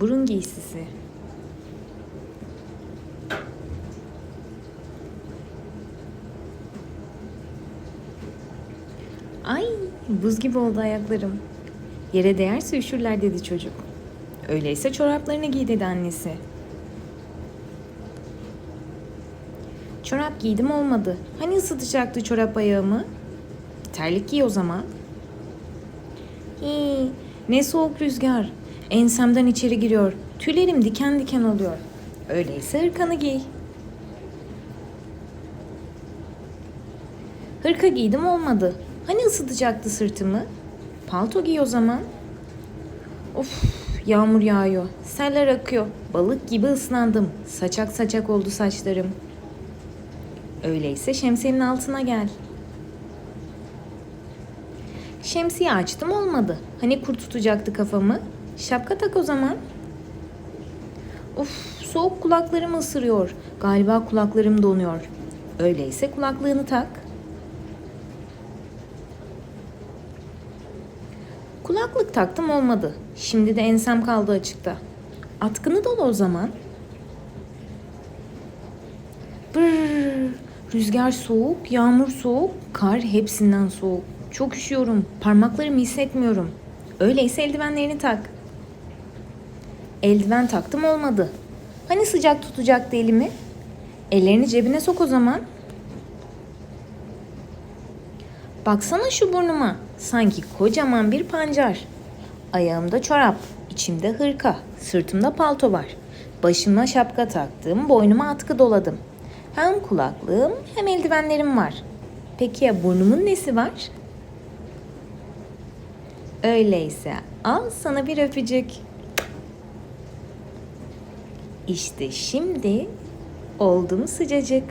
Burun giysisi. Ay buz gibi oldu ayaklarım. Yere değerse üşürler dedi çocuk. Öyleyse çoraplarını giy dedi annesi. Çorap giydim olmadı. Hani ısıtacaktı çorap ayağımı? Terlik giy o zaman. Hii, ne soğuk rüzgar. Ensemden içeri giriyor. Tüylerim diken diken oluyor. Öyleyse hırkanı giy. Hırka giydim olmadı. Hani ısıtacaktı sırtımı? Palto giy o zaman. Of yağmur yağıyor. Seller akıyor. Balık gibi ıslandım. Saçak saçak oldu saçlarım. Öyleyse şemsiyenin altına gel. Şemsiye açtım olmadı. Hani kurt tutacaktı kafamı? Şapka tak o zaman. Of soğuk kulaklarımı ısırıyor. Galiba kulaklarım donuyor. Öyleyse kulaklığını tak. Kulaklık taktım olmadı. Şimdi de ensem kaldı açıkta. Atkını dolu o zaman. Brrr, rüzgar soğuk, yağmur soğuk, kar hepsinden soğuk. Çok üşüyorum, parmaklarımı hissetmiyorum. Öyleyse eldivenlerini tak. Eldiven taktım olmadı. Hani sıcak tutacaktı elimi? Ellerini cebine sok o zaman. Baksana şu burnuma. Sanki kocaman bir pancar. Ayağımda çorap, içimde hırka, sırtımda palto var. Başıma şapka taktım, boynuma atkı doladım. Hem kulaklığım hem eldivenlerim var. Peki ya burnumun nesi var? Öyleyse al sana bir öpücük. İşte şimdi oldu sıcacık.